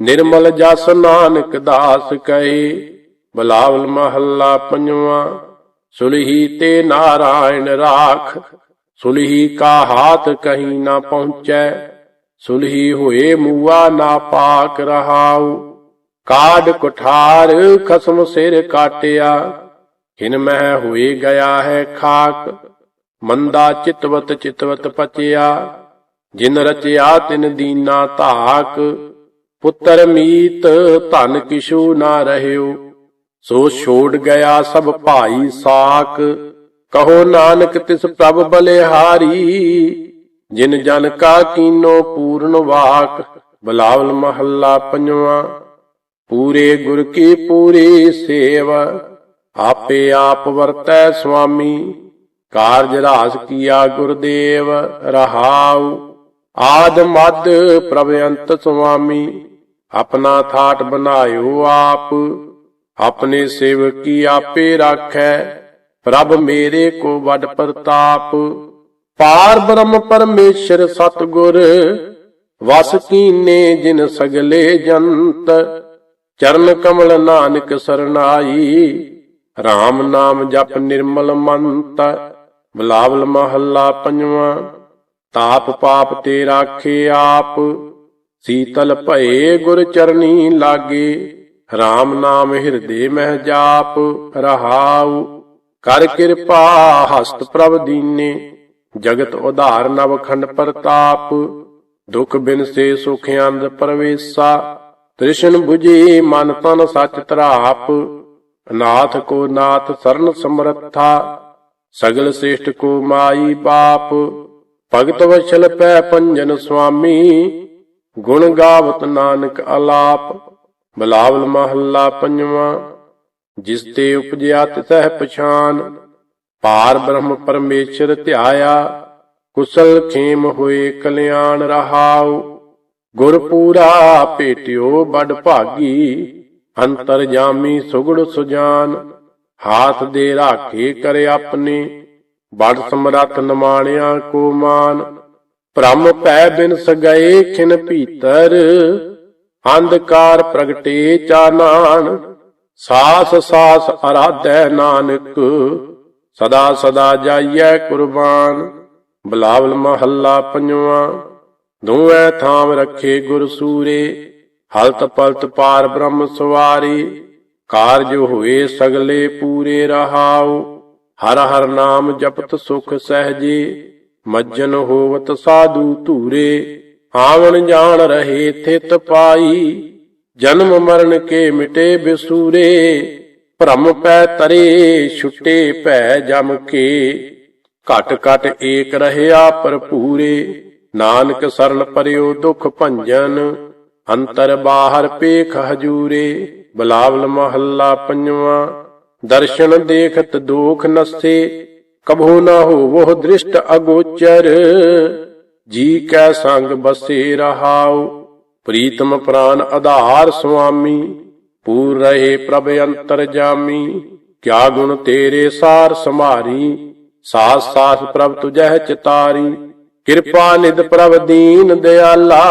ਨਿਰਮਲ ਜਸ ਨਾਨਕ ਦਾਸ ਕਹੇ, ਬਲਾਵਲ ਮਹੱਲਾ ਪੰਜਵਾ, ਸੁਲਹੀ ਤੇ ਨਾਰਾਇਣ ਰਾਖ, ਸੁਲਹੀ ਕਾ ਹਾਥ ਕਹੀਂ ਨਾ ਪਹੁੰਚੈ, ਸੁਲਹੀ ਹੋਏ ਮੂਆ ਨਾ ਪਾਕ ਰਹਾਉ ਕਾਡ ਕੁਠਾਰ ਖਸਮ ਸਿਰ ਕਾਟਿਆ ਹਿਨ ਮਹਿ ਹੋਏ ਗਿਆ ਹੈ ਖਾਕ, ਮੰਦਾ ਚਿਤਵਤ ਚਿਤਵਤ ਪਚਿਆ ਜਿਨ ਰਚਿਆ ਤਿਨ ਦੀਨਾ ਧਾਕ, ਪੁੱਤਰ ਮੀਤ ਧਨ ਕਿਛੂ ਨਾ ਰਹਿਓ। ਸੋ ਛੋੜ ਗਿਆ ਸਭ ਭਾਈ ਸਾਕ ਕਹੋ ਨਾਨਕ ਤਿਸ ਪ੍ਰਭ ਬਲਿਹਾਰੀ, ਜਿਨ ਜਨ ਕਾ ਕੀਨੋ ਪੂਰਨ ਵਾਕ, ਬਲਾਵਲ ਮਹੱਲਾ ਪੰਜਵਾ। ਪੂਰੇ ਗੁਰ ਕੀ ਪੂਰੀ ਸੇਵ, ਆਪੇ ਆਪ ਵਰਤੈ ਸੁਆਮੀ, ਕਾਰਜ ਰਾਸ ਕੀਆ ਗੁਰਦੇਵ ਰਹਾਉ। ਆਦ ਮਦ ਪ੍ਰਭ ਅੰਤ ਸੁਆਮੀ, ਆਪਣਾ ਥਾਟ ਬਨਾਇਓ ਆਪ, ਆਪਣੇ ਸੇਵਕੀ ਆਪੇ ਰਾਖੈ, ਪ੍ਰਭ ਮੇਰੇ ਕੋ ਵੱਡ ਪ੍ਰਤਾਪ। ਪਾਰ ਬ੍ਰਹਮ ਪਰਮੇਸ਼ਰ ਸਤਗੁਰ, ਵਸ ਕੀਨੇ ਜਿਨ ਸਗਲੇ ਜੰਤ। ਚਰਨ ਕਮਲ ਨਾਨਕ ਸਰਨਾਈ RAM ਨਾਮ ਜਪ ਨਿਰਮਲ ਮੰਤ। ਬਲਾਵਲ ਮਹੱਲਾ ਪੰਜਵਾਂ। ਤਾਪ ਪਾਪ ਤੇ ਰਾਖੇ ਆਪ। ਸੀਤਲ ਭਏ ਗੁਰ ਚਰਨੀ ਲਾਗੇ RAM ਨਾਮ ਹਿਰਦੇ ਮਹਿ ਜਾਪ, ਰਹਾਉ। ਕਰ ਕਿਰਪਾ ਹਸਤ ਪ੍ਰਭ ਦੀਨੇ, ਜਗਤ ਉਧਾਰ ਨਵ ਖੰਡ ਪ੍ਰਤਾਪ। ਦੁਖ ਬਿਨ ਸੇ ਸੁਖ ਅੰਦ ਪਰਵੇਸਾ, ਤ੍ਰਿਸ਼ਨ 부ਜੀ ਮਨ ਤਨ ਸਚ ਤਰਾਪ। ਨਾਥ ਕੋ ਨਾਥ ਸਰਨ ਸਮਰੱਥਾ, ਸਗਲ ਸ੍ਰੇਸ਼ਟ ਕੋ ਮਾਈ ਬਾਪ। ਭਗਤ ਵਛਲ ਪੈ ਪੰਜਨ ਸੁਆਮੀ, ਗੁਣ ਗਾਵਤ ਨਾਨਕ ਅਲਾਪ ਬਲਾਵਲ ਮਹੱਲਾ ਪੰਜਵਾ, ਜਿਸ ਤੇ ਉਪਜਿਆ ਤਿਸਹਿ ਪਛਾਨ, ਪਾਰ ਬ੍ਰਹਮ ਪਰਮੇਸ਼ਰ ਧਿਆਇਆ, ਕੁਸਲ ਖੇਮ ਹੋਏ ਕਲਿਆਣ ਰਹਾਉ, ਗੁਰ ਪੂਰਾ ਭੇਟਿਓ ਬੜ ਭਾਗੀ, ਅੰਤਰ ਜਾਮੀ ਸੁਗੜ ਸੁਜਾਨ, ਹਾਥ ਦੇ ਰਾਖੇ ਕਰੇ ਆਪਣੇ ਬੜ ਸਮਰੱਥ ਨਮਾਣਿਆ ਕੋ ਮਾਨ, ਭ੍ਰਮ ਪੈ ਬਿਨ ਸਗਏ ਖਿਨ ਭੀਤਰ, ਅੰਧਕਾਰ ਪ੍ਰਗਟੇ ਚਾਨਾਨ ਸਾਸ ਸਾਸ ਅਰਾਧੈ ਨਾਨਕ, ਸਦਾ ਸਦਾ ਜਾਈਐ ਕੁਰਬਾਨ, ਬਲਾਵਲ ਮਹੱਲਾ ਪੰਜਵਾ, ਦੋਵੇਂ ਥਾਮ ਰੱਖੇ ਗੁਰ ਸੂਰੇ, ਹਲਤ ਪਲਤ ਪਾਰ ਬ੍ਰਹਮ ਸਵਾਰੀ, ਕਾਰਜ ਹੋਏ ਸਗਲੇ ਪੂਰੇ ਰਹਾਓ ਹਰ ਹਰ ਨਾਮ ਜਪਤ ਸੁਖ ਸਹਜੇ, ਮੱਜਨ ਹੋਵਤ ਸਾਧੂ ਧੂਰੇ, ਆਵਣ ਜਾਣ ਰਹੇ ਥਿਤ ਪਾਈ, ਜਨਮ ਮਰਨ ਕੇ ਮਿਟੇ ਬਿਸੂਰੇ, ਭ੍ਰਮ ਪੈ ਤਰੇ, ਛੁੱਟੇ ਭੈ ਜਮ ਕੇ, ਘਟ ਘਟ ਏਕ ਰਹਿਆ ਭਰਪੂਰੇ, ਨਾਨਕ ਸਰਲ ਪਰਿਓ ਦੁਖ ਭੰਜਨ, ਅੰਤਰ ਬਾਹਰ ਪੇਖ ਹਜੂਰੇ, ਬਲਾਵਲ ਮਹੱਲਾ ਪੰਜਵਾਂ ਦਰਸ਼ਨ ਦੇਖਤ ਦੋਖ ਨਸੇ ਕਭੋ ਨਾ ਹੋਵੋ ਦ੍ਰਿਸ਼ਟ ਅਗੋਚਰ। ਜੀ ਕੈ ਸੰਗ ਬਸੇ ਰਹਾਉ, ਪ੍ਰੀਤਮ ਪ੍ਰਾਨ ਆਧਾਰ ਸੁਆਮੀ। ਪੂਰ ਰਹੇ ਪ੍ਰਭ ਅੰਤਰ ਜਾਮੀ, ਕਿਆ ਗੁਣ ਤੇਰੇ ਸਾਰ ਸਮਾਰੀ ਸਾਸ ਸਾਥ ਪ੍ਰਭ ਤੁਜਹਿ ਚਿਤਾਰੀ, ਕਿਰਪਾ ਨਿਧ ਪ੍ਰਭ ਦੀਨ ਦਿਆਲਾ।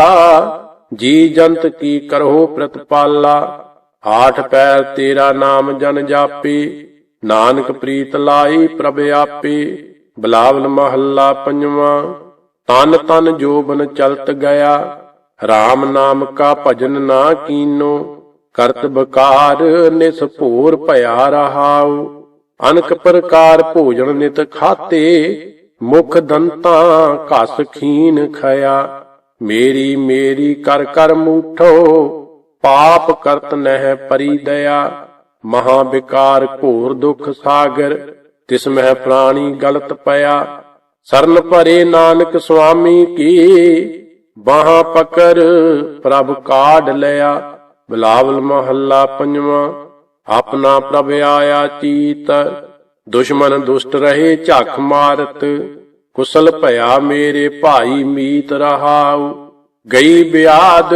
ਜੀ ਜੰਤ ਕੀ ਕਰੋ ਪ੍ਰਤਪਾਲਾ। ਆਠ ਪੈਰ ਤੇਰਾ ਨਾਮ ਜਨ ਜਾਪੇ, ਨਾਨਕ ਪ੍ਰੀਤ ਲਾਈ ਪ੍ਰਭ ਆਪੇ, ਬਲਾਵਲ ਮਹੱਲਾ ਪੰਜਵਾ, ਤਨ ਤਨ ਜੋਬਨ ਚਲਤ ਗਿਆ RAM ਨਾਮ ਕਾ ਭਜਨ ਨਾ ਕੀਨੋ, ਕਰਤ ਬਕਾਰ ਨਿਸ ਭੋਰ ਭਇਆ ਰਹਾਉ, ਅਨਕ ਪ੍ਰਕਾਰ ਭੋਜਨ ਨਿਤ ਖਾਤੇ, ਮੁਖ ਦੰਤਾਂ ਘਸ ਖੀਨ ਖਇਆ, ਮੇਰੀ ਮੇਰੀ ਕਰ ਕਰ ਮੂਠੋ ਪਾਪ ਕਰਤ ਨਹਿ ਪਰੀ ਦਇਆ, ਮਹਾ ਵਿਕਾਰ ਘੋਰ ਦੁਖ ਸਾਗਰ, ਤਿਸ ਮਹਿ ਪ੍ਰਾਣੀ ਗਲਤ ਪਿਆ। ਸਰਨ ਭਰੇ ਨਾਨਕ ਸੁਆਮੀ ਕੀ, ਬਾਹਾਂ ਪਕਰ ਪ੍ਰਭ ਕਾਢ ਲਿਆ। ਬਿਲਾਵਲ ਮਹੱਲਾ ਪੰਜਵਾਂ, ਆਪਣਾ ਪ੍ਰਭ ਆਇਆ ਚੀਤ। ਦੁਸ਼ਮਨ ਦੁਸ਼ਟ ਰਹੇ ਝੱਖ ਮਾਰਤ, ਕੁਸਲ ਭਇਆ ਮੇਰੇ ਭਾਈ ਮੀਤ ਰਹਾਉ। ਗਈ ਬਿਆਦ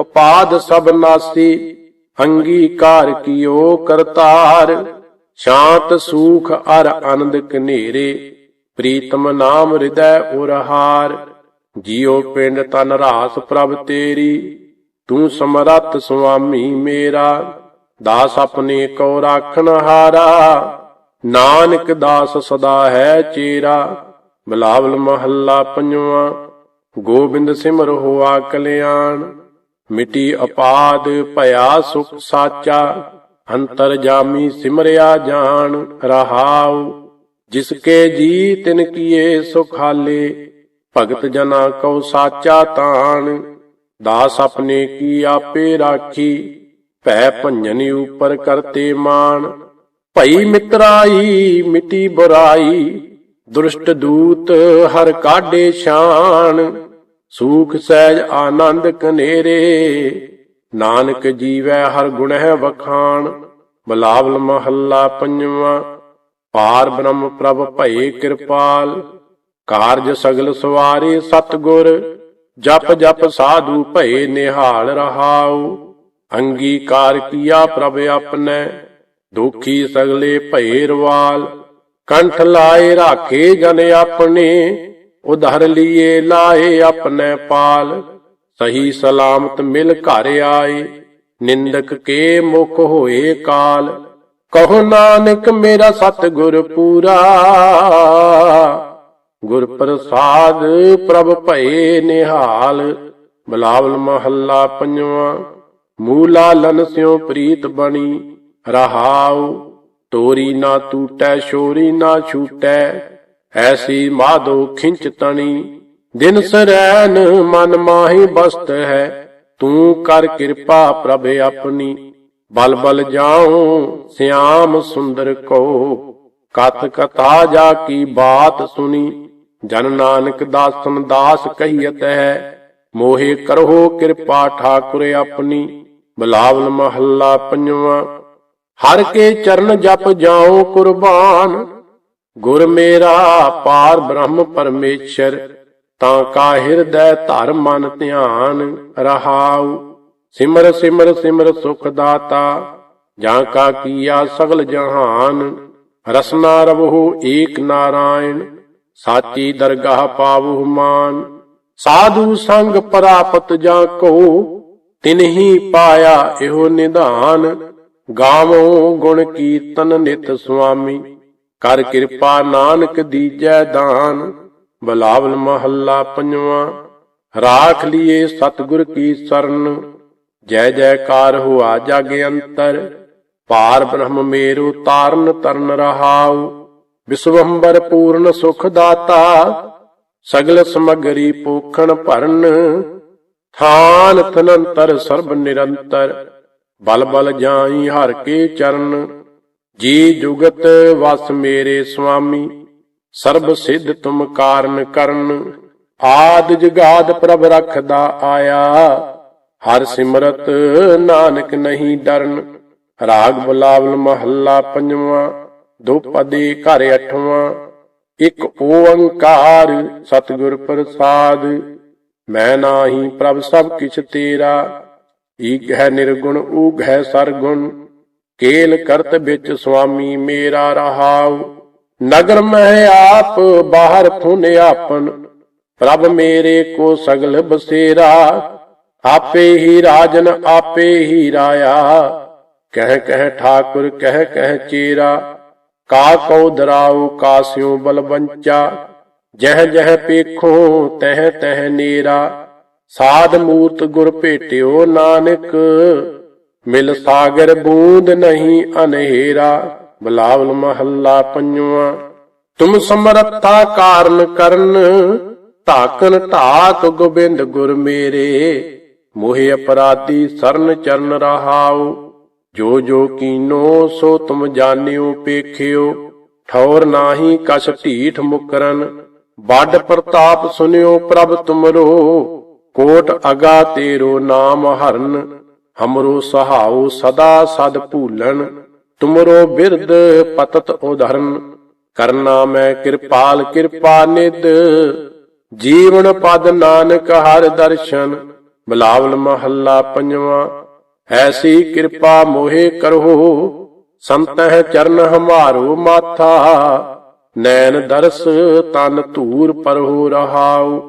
ਉਪਾਦ ਸਭ ਨਾਸੀ, ਅੰਗੀਕਾਰ ਕੀਓ ਕਰਤਾਰ। ਸ਼ਾਂਤ ਸੂਖ ਅਰ ਆਨੰਦ ਕਨੇਰੇ ਪ੍ਰੀਤਮ ਨਾਮ ਹਿਰਦੈ ਉਰਹਾਰ। ਜੀਉ ਪਿੰਡ ਤਨ ਰਾਸ ਪ੍ਰਭ ਤੇਰੀ, ਤੂੰ ਸਮਰੱਥ ਸੁਆਮੀ ਮੇਰਾ। ਦਾਸ ਆਪਣੇ ਕੋ ਰਾਖਣ ਹਾਰਾ, ਨਾਨਕ ਦਾਸ ਸਦਾ ਹੈ ਚੇਰਾ। ਬਲਾਵਲ ਮਹੱਲਾ ਪੰਜਵਾਂ। ਗੋਬਿੰਦ ਸਿਮਰ ਹੋਆ ਕਲਿਆਣ, ਮਿਟੀ ਅਪਾਦ ਭਇਆ ਸੁਖ ਸਾਚਾ, ਅੰਤਰ ਜਾਮੀ ਸਿਮਰਿਆ ਜਾਣ, ਰਹਾਉ, ਜਿਸ ਕੇ ਜੀ ਤਿਨ ਕੀਏ ਸੁਖਾਲੇ, ਭਗਤ ਜਨਾ ਕਉ ਸਾਚਾ ਤਾਣ, ਦਾਸ ਆਪਣੇ ਕੀ ਆਪੇ ਰਾਖੀ, ਭੈ ਭੰਜਨ ਉਪਰ ਕਰਤੇ ਮਾਨ ਭਈ ਮਿਤਰਾਈ, ਮਿਟੀ ਬੁਰਾਈ, ਦੁਸ਼ਟ ਦੂਤ ਹਰ ਕਾਢੇ ਸ਼ਾਨ ਸੂਖ ਸਹਿਜ ਆਨੰਦ ਕਨੇਰੇ ਨਾਨਕ ਜੀਵੈ ਹਰ ਗੁਣ ਹੈ ਵਖਾਣ ਬਲਾਵਲ ਮਹੱਲਾ ਪੰਜਵਾਂ, ਪਾਰ ਬ੍ਰਹਮ ਪ੍ਰਭ ਭਏ ਕਿਰਪਾਲ, ਕਾਰਜ ਸਗਲ ਸਵਾਰੇ ਸਤਗੁਰ, ਜਪ ਜਪ ਸਾਧੂ ਭਏ ਨਿਹਾਲ ਰਹਾਉ, ਅੰਗੀਕਾਰ ਕੀਆ ਪ੍ਰਭ ਆਪਨੇ ਦੁਖੀ ਸਗਲੇ ਭਏ ਰਵਾਲ, ਕੰਠ ਲਾਏ ਰਾਖੇ ਜਨ ਆਪਣੇ ਉਧਰ ਲੀਏ ਲਾਏ ਆਪਣੇ ਪਾਲ, ਸਹੀ ਸਲਾਮਤ ਮਿਲ ਘਰ ਆਏ, ਨਿੰਦਕ ਕੇ ਮੁਖ ਹੋਏ ਕਾਲ। ਕਹੋ ਨਾਨਕ ਮੇਰਾ ਸਤਿਗੁਰ ਪੂਰਾ, ਗੁਰ ਪ੍ਰਸਾਦ ਪ੍ਰਭ ਭਏ ਨਿਹਾਲ। ਬਲਾਵਲ ਮਹੱਲਾ ਪੰਜਵਾਂ ਮੂਲਾ ਲਨ ਸਿਉ ਪ੍ਰੀਤ ਬਣੀ, ਰਹਾਉ, ਤੋਰੀ ਨਾ ਟੂਟੈ, ਸ਼ੋਰੀ ਨਾ ਛੂਟੈ। ਐਸੀ ਮਾਧੋ ਖਿੰਚ ਤਣੀ, ਦਿਨ ਸਰੈਨ ਮਨ ਮਾਹੀ ਬਸਤ ਹੈ, ਤੂੰ ਕਰ ਕਿਰਪਾ ਪ੍ਰਭ ਆਪਣੀ ਬਲ ਬਲ ਜਾਉ ਸਿਆਮ ਸੁੰਦਰ ਕੋ, ਕਤ ਕਥਾ ਜਾ ਕੀ ਬਾਤ ਸੁਣੀ, ਜਨ ਨਾਨਕ ਦਾਸਨ ਦਾਸ ਕਹੀਤ ਹੈ, ਮੋਹਿ ਕਰੋ ਕਿਰਪਾ ਠਾਕੁਰ ਆਪਣੀ, ਬਲਾਵਲ ਮਹੱਲਾ ਪੰਜਵਾਂ, ਹਰ ਕੇ ਚਰਨ ਜਪ ਜਾਉ ਕੁਰਬਾਨ ਗੁਰ ਮੇਰਾ ਪਾਰ ਬ੍ਰਹਮ ਪਰਮੇਸ਼ਰ, ਤਾਂ ਕਾ ਹਿਰਦੈ ਧਰ ਮਨ ਧਿਆਨ ਰਹਾਉ। ਸਿਮਰ ਸਿਮਰ ਸਿਮਰ ਸੁਖ ਦਾਤਾ, ਜਾਂ ਕਾ ਕੀਆ ਸਗਲ ਜਹਾਨ। ਰਸਨਾ ਰਵਹੁ ਏਕ ਨਾਰਾਇਣ, ਸਾਚੀ ਦਰਗਾਹ ਪਾਵਹੁ ਮਾਨ। ਸਾਧੂ ਸੰਗ ਪ੍ਰਾਪਤ ਜਾਂ ਕੋ ਤਿਨਹੀ ਪਾਇਆ ਇਹੋ ਨਿਧਾਨ। ਗਾਵੋ ਗੁਣ ਕੀਰਤਨ ਨਿਤ ਸੁਆਮੀ। ਕਰ ਕਿਰਪਾ ਨਾਨਕ ਦੀਜੈ ਦਾਨ। ਬਲਾਵਲ ਮਹੱਲਾ ਪੰਜਵਾਂ। ਰਾਖ ਲਿਏ ਸਤਿਗੁਰ ਕੀ ਸਰਨ। ਜੈ ਜੈਕਾਰ ਹੁਆ ਜਗ ਅੰਤਰ। ਪਾਰ ਬ੍ਰਹਮ ਮੇਰੂ ਤਾਰਨ ਤਰਨ ਰਹਾਉ। ਵਿਸਵੰਬਰ ਪੂਰਨ ਸੁਖ ਦਾਤਾ ਸਗਲ ਸਮਗਰੀ ਪੋਖਣ ਭਰਨ। ਥਾਨ ਤਨੰਤਰ ਸਰਬ ਨਿਰੰਤਰ। ਬਲ ਬਲ ਜਾਈ ਹਰ ਕੇ ਚਰਨ। ਜੀ ਜੁਗਤ ਵਸ ਮੇਰੇ ਸੁਆਮੀ ਸਰਬ ਸਿੱਧ ਤੁਮ ਕਾਰਨ ਕਰਨ, ਆਦ ਜਗਾਦ ਪ੍ਰਭ ਰਖਦਾ ਆਇਆ। ਹਰ ਸਿਮਰਤ ਨਾਨਕ ਨਹੀਂ ਡਰਨ, ਰਾਗ ਬੁਲਾਵਲ ਮਹੱਲਾ ਪੰਜਵਾਂ, ਦੋ ਪਦੇ ਘਰ ਅਠਵਾਂ। ਇੱਕ ਓੰਕਾਰ ਸਤਿਗੁਰ ਪ੍ਰਸਾਦ, ਮੈਂ ਨਾਹੀ ਪ੍ਰਭ ਸਭ ਕਿਛ ਤੇਰਾ। ਈਕ ਹੈ ਨਿਰਗੁਣ ਊਗ ਹੈ ਸਰਗੁਣ ਕੇਲ ਕਰਤ ਵਿੱਚ ਸੁਆਮੀ ਮੇਰਾ ਰਹਾਉ। ਨਗਰ ਮਹਿ ਆਪ, ਬਾਹਰ ਥੁਨ ਆਪਨ। ਪ੍ਰਭ ਮੇਰੇ ਕੋ ਸਗਲ ਬਸੇਰਾ। ਆਪੇ ਹੀ ਰਾਜਨ ਆਪੇ ਹੀ ਰਾਇਆ। ਕਹਿ ਕਹਿ ਠਾਕੁਰ, ਕਹਿ ਕਹਿ ਚੇਰਾ। ਕਾ ਕਉ ਦਰਾਉ ਕਾਸਿਉ ਬਲਵੰਚਾ ਜਹ ਜਹ ਪੇਖੋ, ਤਹ ਤਹ ਨੀਰਾ। ਸਾਧ ਮੂਰਤ ਗੁਰ ਭੇਟਿਓ ਨਾਨਕ। ਮਿਲ ਸਾਗਰ ਬੂੰਦ ਨਹੀਂ ਅਨਹੇਰਾ ਬਲਾਵਲ ਮਹੱਲਾ ਪੰਜਵਾਂ। ਤੁਮ ਸਮਰੱਥਾ ਕਾਰਨ ਕਰਨ, ਧਾਕਨ ਢਾਕ ਗੋਬਿੰਦ ਗੁਰ ਮੇਰੇ। ਮੋਹਿ ਅਪਰਾਧੀ ਸਰਨ ਚਰਨ ਰਹਾਉ, ਜੋ ਜੋ ਕੀਨੋ ਸੋ ਤੁਮ ਜਾਣਿਓ ਪੇਖਿਓ। ਠੌਰ ਨਾਹੀ ਕਛ ਢੀਠ ਮੁਕਰਨ, ਵੱਡ ਪ੍ਰਤਾਪ ਸੁਨਿਓ ਪ੍ਰਭ ਤੁਮਰੋ। ਕੋਟ ਅਗਾ ਤੇਰੋ ਨਾਮ ਹਰਨ ਹਮਰੋ ਸਹਾਉ ਸਦਾ ਸਦ ਭੂਲਣ, ਤੁਮਰੋ ਬਿਰਦ ਪਤਤ ਉਧਰਨ। ਕਰਨਾ ਮੈਂ ਕਿਰਪਾਲ, ਕਿਰਪਾ ਨਿਦ ਜੀਵਨ ਪਦ ਨਾਨਕ ਹਰ ਦਰਸ਼ਨ। ਬਲਾਵਲ ਮਹੱਲਾ ਪੰਜਵਾਂ, ਐਸੀ ਕਿਰਪਾ ਮੋਹਿ ਕਰੋ ਸੰਤਹਿ ਚਰਨ ਹਮਾਰੋ ਮਾਥਾ। ਨੈਣ ਦਰਸ ਤਨ ਧੂਰ ਪਰਹੁ ਰਹਾਉ।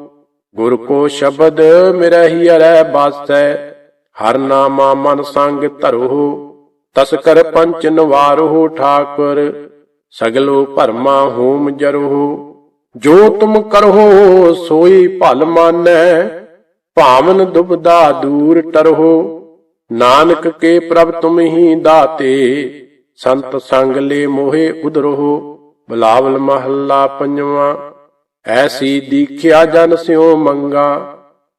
ਗੁਰ ਕੋ ਸ਼ਬਦ ਮਿਰਹਿ ਅਰੈ ਬਾਸੈ। ਹਰ ਨਾਮਾ ਮਨ ਸੰਗ ਧਰੋ ਤਸਕਰ ਪੰਚ ਨਵਾਰੋ ਠਾਕੁਰ, ਸਗਲੋ ਭਰਮਾ ਹੋਮ ਜਰੋ। ਜੋ ਤੁਮ ਕਰੋ ਸੋਈ ਭਲ ਮਾਨੈ, ਭਾਵਨ ਦੁਬਦਾ ਦੂਰ ਟਰੋ ਨਾਨਕ ਕੇ ਪ੍ਰਭ ਤੁਮ ਹੀ ਦਾਤੇ, ਸੰਤ ਸੰਗ ਲੈ ਮੋਹੇ ਉਦਰੋ ਬਲਾਵਲ ਮਹੱਲਾ ਪੰਜਵਾਂ, ਐਸੀ ਦੀਖਿਆ ਜਨ ਸਿਉ ਮੰਗਾ।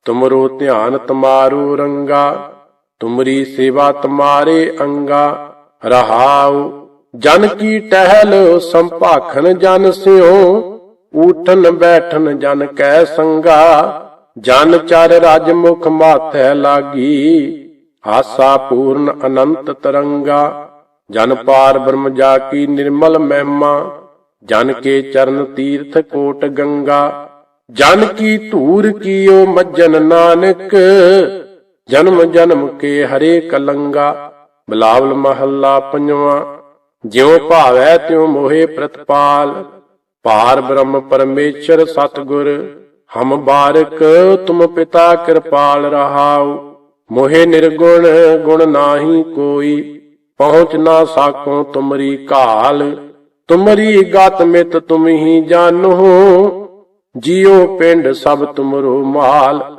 ਤੁਮਰੋ ਧਿਆਨ ਤੁਮਾਰੋ ਰੰਗਾ, ਤੁਮਰੀ ਸੇਵਾ ਤੁਮਾਰੇ ਅੰਗਾ। ਰਹਾਉ, ਜਨ ਕੀ ਟਹਿਲ ਸੰਭਾਖਣ ਜਨ ਸਿਉ, ਊਠਨ ਬੈਠਨ ਜਨ ਕੈ ਸੰਗਾ। ਜਨ ਚਰ ਰਜ ਮੁਖ ਮਾਥੈ ਲਾਗੀ ਹਾਸਾ ਪੂਰਨ ਅਨੰਤ ਤਰੰਗਾ। ਜਨ ਪਾਰ ਬ੍ਰਹਮ ਜਾ ਕੀ ਨਿਰਮਲ ਮਹਿਮਾ, ਜਨ ਕੇ ਚਰਨ ਤੀਰਥ ਕੋਟ ਗੰਗਾ। ਜਨ ਕੀ ਧੂਰ ਕੀਓ ਮੱਜਨ ਨਾਨਕ, ਜਨਮ ਜਨਮ ਕੇ ਹਰੇ ਕਲੰਗਾ, ਬਲਾਵਲ ਮਹੱਲਾ ਪੰਜਵਾਂ। ਜਿਉ ਭਾਵੈ ਤਿਉ ਮੋਹਿ ਪ੍ਰਤਪਾਲ ਪਾਰ ਬ੍ਰਹਮ ਪਰਮੇਸ਼ਰ ਸਤਗੁਰ, ਹਮ ਬਾਰਕ ਤੁਮ ਪਿਤਾ ਕਿਰਪਾਲ ਰਹਾਉ। ਮੋਹਿ ਨਿਰਗੁਣ, ਗੁਣ ਨਾਹੀ ਕੋਈ, ਪਹੁੰਚ ਨਾ ਸਾਕੋ ਤੁਮਰੀ ਕਾਲ ਤੁਮਰੀ ਗਤ ਮਿਤ ਤੁਮ ਹੀ ਜਾਣੋ ਜਿਉ ਪਿੰਡ ਸਭ ਤੁਮਰੋ ਮਾਲ,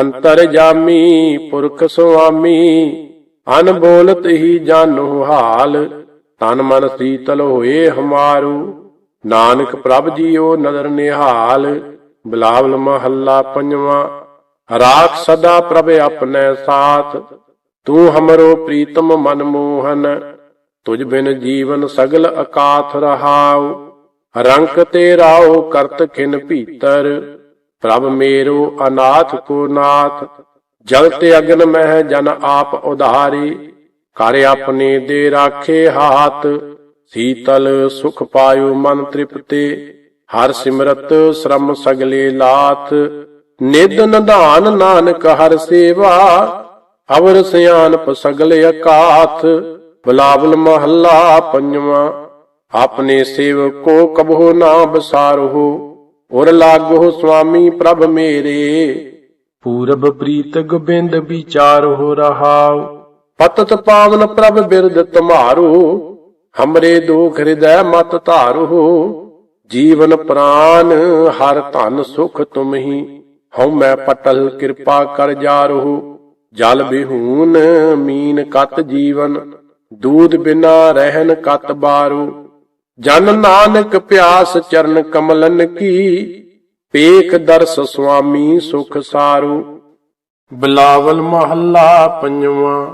ਅੰਤਰ ਜਾਮੀ, ਪੁਰਖ ਸੁਆਮੀ ਅਨਬੋਲਤ ਹੀ ਜਾਣੋ ਹਾਲ, ਤਨ ਮਨ ਸੀਤਲ ਹੋਏ ਹਮਾਰੂ, ਨਾਨਕ ਪ੍ਰਭ ਜੀਓ ਨਦਰ ਨਿਹਾਲ, ਬਿਲਾਵਲ ਮਹੱਲਾ ਪੰਜਵਾਂ, ਰਾਖ ਸਦਾ ਪ੍ਰਭ ਆਪਣੇ ਸਾਥ, ਤੂੰ ਹਮਰੋ ਪ੍ਰੀਤਮ ਮਨ ਮੋਹਨ, ਤੁਝ ਬਿਨ ਜੀਵਨ ਸਗਲ ਅਕਾਥ ਰਹਾਉ। ਰੰਕ ਤੇ ਰਾਉ ਕਰਤ ਖਿਨ ਭੀਤਰ, ਪ੍ਰਭ ਮੇਰੋ ਅਨਾਥ ਕੋ ਨਾਥ, ਜਲ ਤੇ ਅਗਨ ਮਹਿ ਜਨ ਆਪ ਉਧਾਰੀ, ਕਰ ਆਪਣੇ ਦੇ ਰਾਖੇ ਹਾਥ, ਸੀਤਲ ਸੁਖ ਪਾਇਓ ਮਨ ਤ੍ਰਿਪਤੇ, ਹਰ ਸਿਮਰਤ ਸ਼ਰਮ ਸਗਲੇ ਲਾਥ ਨਿਦ ਨਧਾਨ ਨਾਨਕ ਹਰ ਸੇਵਾ, ਅਵਰ ਸਿਆਨਪ ਸਗਲੇ ਅਕਾਥ, ਬਲਾਵਲ ਮਹੱਲਾ ਪੰਜਵਾਂ ਆਪਣੇ ਸੇਵਕੋ ਕਬਹੁ ਨਾ ਬਸਾਰਹੁ ਔਰ ਲਾਗੋ ਸੁਆਮੀ ਪ੍ਰਭ ਮੇਰੇ। ਪੂਰਬ ਪ੍ਰੀਤ ਗੋਬਿੰਦ ਵਿਚਾਰਹੁ ਰਹਾਉ। ਪਤਤ ਪਾਵਨ ਪ੍ਰਭ ਬਿਰਦ ਤੁਮਾਰੋ ਹਮਰੇ ਦੁਖ ਹਿਰਦੈ ਮਤ ਧਾਰੋ। ਜੀਵਨ ਪ੍ਰਾਨ ਹਰ ਧਨ ਸੁਖ ਤੁਮ ਹੀ ਹਉ ਮੈਂ ਪਟਲ ਕਿਰਪਾ ਕਰ ਜਾਰੋ ਜਲ ਬਿਹੂਨ ਮੀਨ ਕਤ ਜੀਵਨ ਦੂਧ ਬਿਨਾ ਰਹਿਨ ਕਤ ਬਾਰੂ। ਜਨ ਨਾਨਕ ਪਿਆਸ ਚਰਨ ਕਮਲਨ ਕੀ, ਪੇਖ ਦਰਸ ਸੁਆਮੀ ਸੁਖ ਸਾਰੂ। ਬਿਲਾਵਲ ਮਹੱਲਾ ਪੰਜਵਾਂ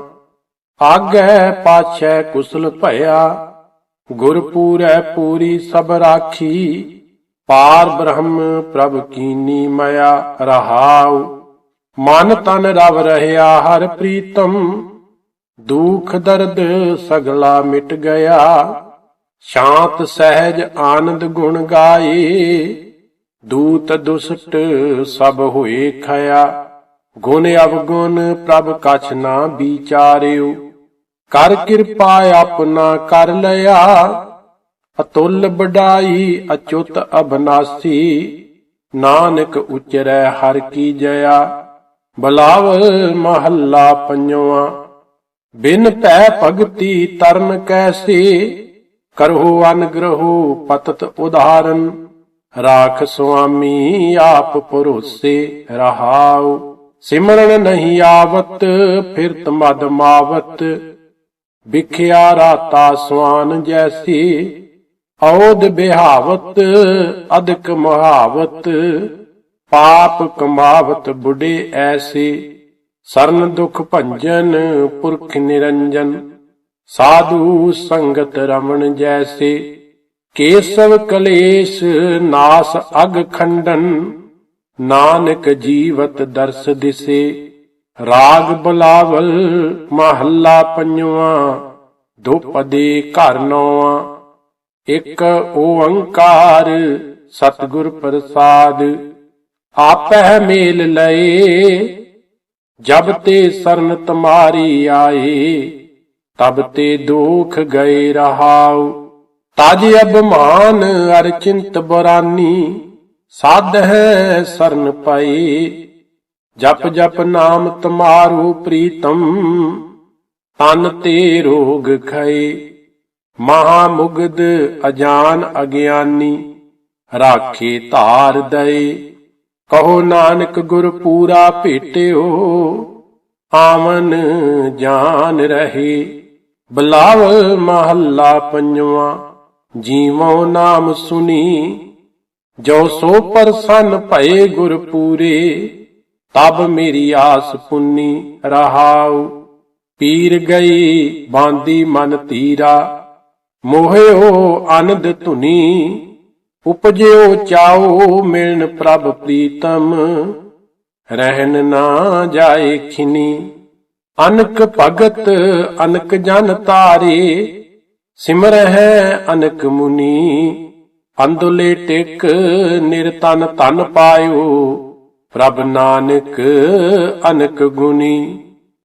ਆਗੈ ਪਾਛੈ ਕੁਸਲ ਭਇਆ। ਗੁਰ ਪੂਰੀ ਸਭ ਰਾਖੀ, ਪਾਰ ਬ੍ਰਹਮ ਪ੍ਰਭ ਕੀਨੀ ਮਇਆ ਰਹਾਉ। ਮਨ ਤਨ ਰਵ ਰਹਿਆ ਹਰ ਪ੍ਰੀਤਮ, ਦੁਖ ਦਰਦ ਸਗਲਾ ਮਿਟ ਗਿਆ। ਸ਼ਾਂਤ ਸਹਿਜ ਆਨੰਦ ਗੁਣ ਗਾਏ, ਦੂਤ ਦੁਸਟ ਸਭ ਹੋਏ ਖਇਆ। ਗੁਣ ਅਵਗੁਣ ਪ੍ਰਭ ਕਛ ਨਾ ਵਿਚਾਰਿਓ, ਕਰ ਕਿਰਪਾ ਆਪਣਾ ਕਰ ਲਿਆ। ਅਤੁੱਲ ਬਡਾਈ ਅਚੁੱਤ ਅਬਨਾਸੀ ਨਾਨਕ ਉਚਰੈ ਹਰ ਕੀ ਜਇਆ। ਬਲਾਵਲ ਮਹੱਲਾ ਪੰਜਵਾਂ, ਬਿਨ ਭੈ ਭਗਤੀ ਤਰਨ ਕੈਸੇ ਕਰਹੁ ਅਨਗ੍ਰਹੁ ਪਤਤ ਉਦਾਹਰਨ ਰਾਖ ਸੁਆਮੀ ਆਪ ਭਰੋਸੇ ਰਹਾਉ। ਸਿਮਰਨ ਨਹੀਂ ਆਵਤ, ਫਿਰਤ ਮਦ ਮਾਵਤ। ਵਿਖਿਆ ਰਾਤਾ ਸਵਾਨ ਜੈਸੀ ਔਦ ਬਿਹਾਵਤ ਅਦਕ ਮਹਾਵਤ। ਪਾਪ ਕਮਾਵਤ ਬੁਢੇ ਐਸੀ, ਸਰਨ ਦੁਖ ਭੰਜਨ ਪੁਰਖ ਨਿਰੰਜਨ। ਸਾਧੂ ਸੰਗਤ ਰਮਣ ਜੈਸੇ, ਕੇਸਵ ਕਲੇਸ਼ ਨਾਸ ਅਗ ਖੰਡਨ, ਨਾਨਕ ਜੀਵਤ ਦਰਸ ਦਿਸੇ, ਰਾਗ ਬਲਾਵਲ ਮਹੱਲਾ ਪੰਜਵਾਂ ਦੁਪਦੇ ਘਰ ਨੌਵਾਂ, ਇੱਕ ਓੰਕਾਰ ਸਤਿਗੁਰ ਪ੍ਰਸਾਦ, ਆਪਹਿ ਮੇਲ ਲਏ, ਜਬ ਤੇ ਸਰਨ ਤੁਮਾਰੀ ਆਏ। ਤਬ ਤੇ ਦੁਖ ਗਏ ਰਹਾਉ। ਤਜ ਅਭਮਾਨ ਅਰ ਚਿੰਤ ਬਰਾਨੀ ਸਾਧ ਹੈ ਸਰਨ ਪਾਈ ਜਪ ਜਪ ਨਾਮ ਤੁਮਾਰੂ ਪ੍ਰੀਤਮ, ਤਨ ਤੇ ਰੋਗ ਖਏ। ਮਹਾ ਮੁਗਦ ਅਜਾਨ ਅਗਿਆਨੀ, ਰਾਖੇ ਧਾਰ ਦਏ। ਕਹੋ ਨਾਨਕ ਗੁਰ ਪੂਰਾ ਭੇਟਿਓ ਆਵਨ ਜਾਨ ਰਹੇ। ਬਲਾਵ ਮਹੱਲਾ ਪੰਜਵਾ ਜੀਵੋ ਨਾਮ ਸੁਨੀ, ਜੋ ਸੋ ਪਰਸਨ ਭਏ ਗੁਰ ਪੂਰੇ ਤਬ ਮੇਰੀ ਆਸ ਪੁੰਨੀ ਰਹਾਉ। ਪੀਰ ਗਈ ਬਾਂਦੀ ਮਨ ਤੀਰਾ, ਮੋਹਿਓ ਆਨੰਦ ਧੁਨੀ, ਉਪਜਿਓ ਚਾਓ ਮਿਲਨ ਪ੍ਰਭ ਪ੍ਰੀਤਮ, ਰਹਿਣ ਨਾ ਜਾਏ ਖਿਨੀ। ਅਨਕ ਭਗਤ, ਅਨਕ ਜਨ ਤਾਰੇ ਸਿਮਰ ਹੈ ਅਨਕ ਮੁਨੀ, ਅੰਦੁਲੇ ਟਿਕ ਨਿਰਤਨ ਤਨ ਪਾਇਓ, ਪ੍ਰਭ ਨਾਨਕ ਅਨਕ ਗੁਨੀ